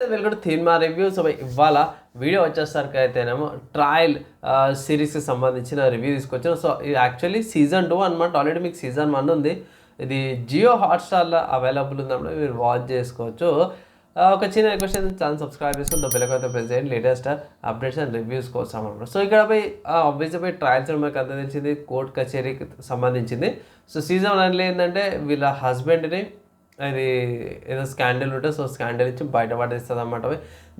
Welcome థీన్ మా review. So ఇవాళ video వచ్చేసరికి అయితేనేమో ట్రయల్ సిరీస్కి సంబంధించిన రివ్యూ తీసుకొచ్చాను. సో ఇది యాక్చువల్లీ సీజన్ టూ అనమాట ఆల్రెడీ మీకు సీజన్ వన్ ఉంది. ఇది జియో హాట్స్టార్లో అవైలబుల్ ఉందన్నమాట. మీరు వాచ్ చేసుకోవచ్చు. ఒక చిన్న రిక్వెస్ట్ అయితే ఛానల్ సబ్స్క్రైబ్ చేసుకుని దొబ్బలకైతే ప్రెస్ చేయండి. లేటెస్ట్ అప్డేట్స్ అండ్ రివ్యూస్ కోసం అనమాట సో ఇక్కడ పోయి ఆబ్వియస్గా పోయి ట్రయల్స్ మనకు అంత తెలిసింది. కోర్ట్ కచేరీకి సంబంధించింది. సో సీజన్ వన్లో ఏంటంటే వీళ్ళ హస్బెండ్ని అది ఏదో స్కాండల్ ఉంటే సో స్కాండల్ ఇచ్చి బయటపడేస్తుంది అనమాట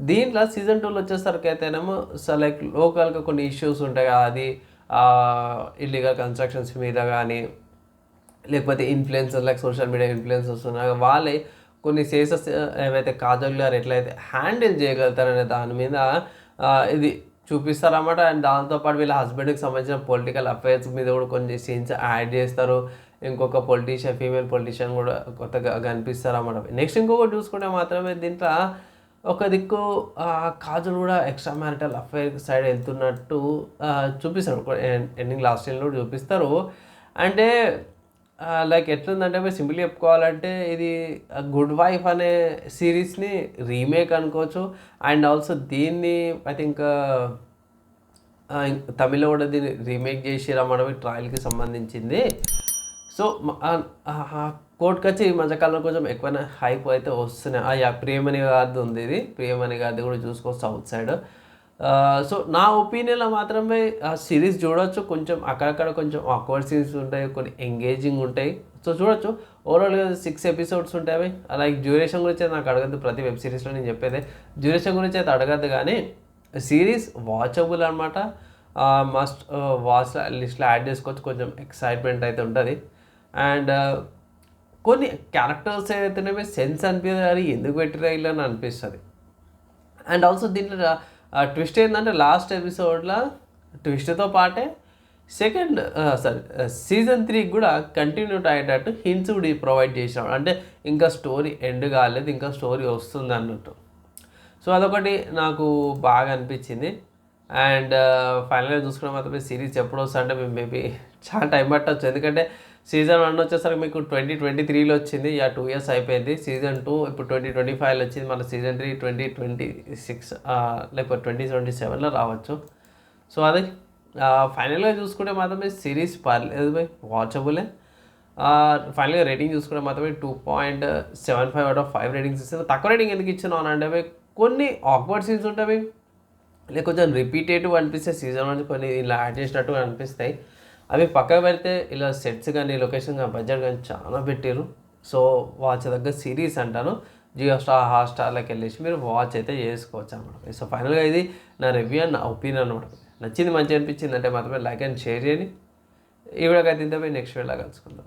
దీంట్లో సీజన్ టూలో వచ్చేసరికి అయితేనేమో సో లైక్ లోకల్గా కొన్ని ఇష్యూస్ ఉంటాయి కదా అది ఇల్లీగల్ కన్స్ట్రక్షన్స్ మీద కానీ లేకపోతే influencers like social media influencers ఉన్నాయి వాళ్ళే కొన్ని సేసెస్ ఏవైతే కాజల్ గారు ఎట్లయితే హ్యాండిల్ చేయగలుగుతారనే దాని మీద ఇది చూపిస్తారన్నమాట. అండ్ దాంతోపాటు వీళ్ళ హస్బెండ్కి సంబంధించిన పొలిటికల్ అఫైర్స్ మీద కూడా కొన్ని సీన్స్ యాడ్ చేస్తారు. ఇంకొక పొలిటీషియన్ ఫీమేల్ పొలిటీషియన్ కూడా కొత్తగా కనిపిస్తారు అన్నమాట. నెక్స్ట్ ఇంకొకటి చూసుకుంటే మాత్రమే దీంట్లో ఒక దిక్కు కాజల్ కూడా ఎక్స్ట్రా మ్యారిటల్ అఫైర్ సైడ్ వెళ్తున్నట్టు చూపిస్తారు. ఎండింగ్ లాస్ట్ ఇయర్లో కూడా చూపిస్తారు. అంటే లైక్ ఎట్లుందంటే మీరు సింపుల్ చెప్పుకోవాలంటే ఇది గుడ్ వైఫ్ అనే సిరీస్ని రీమేక్ అనుకోవచ్చు. అండ్ ఆల్సో దీన్ని ఐ థింక్ తమిళ కూడా దీన్ని రీమేక్ చేసి రమ్మడమే ట్రయల్కి సంబంధించింది. సో కోర్టుకి వచ్చి ఈ మధ్యకాలంలో కొంచెం ఎక్కువైనా హైప్ అయితే వస్తున్నాయి. అయ్యా ప్రియమణి గారిది ఉంది ఇది. ప్రియమణి గారిది కూడా చూసుకోవచ్చు సౌత్ సైడ్. సో నా ఒపీనియన్లో మాత్రమే ఆ సిరీస్ చూడొచ్చు. కొంచెం అక్కడక్కడ కొంచెం ఆక్వర్డ్ సీన్స్ ఉంటాయి కొన్ని ఎంగేజింగ్ ఉంటాయి. సో చూడొచ్చు. ఓవరాల్గా సిక్స్ ఎపిసోడ్స్ ఉంటాయి అవి. లైక్ డ్యూరేషన్ గురించి అయితే నాకు అడగద్దు. ప్రతి వెబ్ సిరీస్లో నేను చెప్పేది. డ్యూరేషన్ గురించి అయితే అడగద్దు కానీ సిరీస్ వాచబుల్ అనమాట మస్ట్ వాచ్ లిస్ట్లో యాడ్ చేసుకోవచ్చు. కొంచెం ఎక్సైట్మెంట్ అయితే ఉంటుంది. అండ్ uh, కొన్ని క్యారెక్టర్స్ అయితేనేమో సెన్స్ అనిపించదు అది ఎందుకు పెట్టిరా ఇలా అని అనిపిస్తుంది. అండ్ ఆల్సో దీంట్లో ట్విస్ట్ ఏంటంటే లాస్ట్ ఎపిసోడ్లో ట్విస్ట్తో పాటే సెకండ్ సారీ సీజన్ త్రీకి కూడా కంటిన్యూ అయ్యేటట్టు హింట్స్ కూడా ప్రొవైడ్ చేసినాడు అంటే ఇంకా స్టోరీ ఎండ్ కాలేదు ఇంకా స్టోరీ వస్తుంది అన్నట్టు. సో అదొకటి నాకు బాగా అనిపించింది. అండ్ ఫైనల్గా uh, చూసుకున్న మాత్రమే సిరీస్ ఎప్పుడు వస్తా అంటే మేము మేబీ చాలా టైం పట్టవచ్చు ఎందుకంటే సీజన్ వన్ వచ్చేసరికి మీకు ట్వంటీ ట్వంటీ త్రీలో వచ్చింది. యా టూ ఇయర్స్ అయిపోయింది. సీజన్ టూ ఇప్పుడు ట్వంటీ ట్వంటీ ఫైవ్లో వచ్చింది. మన season three twenty twenty six లేకపోతే ట్వంటీ ట్వంటీ సెవెన్లో రావచ్చు. సో అది ఫైనల్గా చూసుకుంటే మాత్రమే సిరీస్ పర్లేదు బై వాచబులే ఫైనల్గా రేటింగ్ చూసుకుంటే మాత్రమే two point seven five out of five ratings ఇస్తుంది తక్కువ రేటింగ్ ఎందుకు ఇచ్చినావు అంటే అవి కొన్ని ఆక్వర్డ్ సీన్స్ ఉంటాయి లేక కొంచెం రిపీటేటివ్ అనిపిస్తే సీజన్ వన్ కొన్ని ఇలా యాడ్ చేసినట్టు అనిపిస్తాయి. అవి పక్కకు పెడితే ఇలా సెట్స్ కానీ లొకేషన్ కానీ బడ్జెట్ కానీ చాలా పెట్టారు సో వాచ్ దగ్గర సిరీస్ అంటాను. జియో స్టార్ హాట్ స్టార్లోకి వెళ్ళేసి మీరు వాచ్ అయితే చేసుకోవచ్చు అనమాట సో ఫైనల్గా ఇది నా రివ్యూ అండ్ నా ఒపీనియన్ అనమాట నచ్చింది మంచిగా అనిపించింది అంటే మాత్రమే లైక్ అండ్ షేర్ చేయండి. ఈ వీడియోకి అయితే ఇంత నెక్స్ట్ వీడియోలో కలుసుకుందాం.